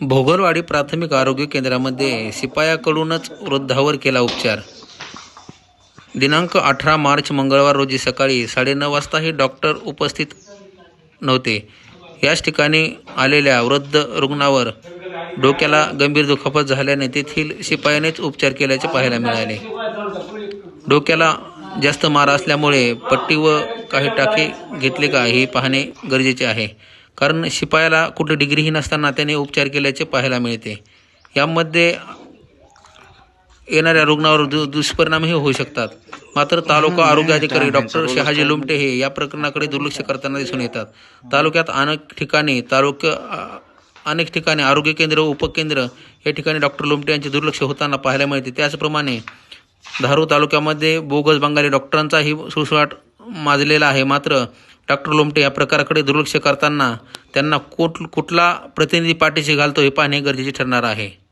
भोगरवाडी प्राथमिक आरोग्य केंद्रामध्ये शिपायाकडूनच वृद्धावर केला उपचार. दिनांक अठरा मार्च मंगळवार रोजी सकाळी साडेनऊ वाजता हे डॉक्टर उपस्थित नव्हते. याच ठिकाणी आलेल्या वृद्ध रुग्णावर डोक्याला गंभीर दुखापत झाल्याने तेथील शिपायानेच उपचार केल्याचे पाहायला मिळाले. डोक्याला जास्त मार असल्यामुळे पट्टी व काही टाके घेतले का हे पाहणे गरजेचे आहे. कारण शिपायाला कुठे डिग्रीही नसताना त्याने उपचार केल्याचे पाहायला मिळते. यामध्ये येणाऱ्या रुग्णावर दु दुष्परिणामही होऊ शकतात. मात्र तालुका आरोग्य अधिकारी डॉक्टर शहाजी लुमटे हे या प्रकरणाकडे दुर्लक्ष करताना दिसून येतात. तालुक्यात अनेक ठिकाणी तालुक्य अनेक ठिकाणी आरोग्य केंद्र व उपकेंद्र या ठिकाणी डॉक्टर लोमटे यांचे दुर्लक्ष होताना पाहायला मिळते. त्याचप्रमाणे धारूर तालुक्यामध्ये बोगस बंगाली डॉक्टरांचाही सुळसुळाट माजलेला आहे. मात्र डॉक्टर लोमटे या प्रकाराकडे दुर्लक्ष करताना त्यांना कुठ कुठला प्रतिनिधी पाठीशी घालतो हे पाहणे गरजेचे ठरणार आहे.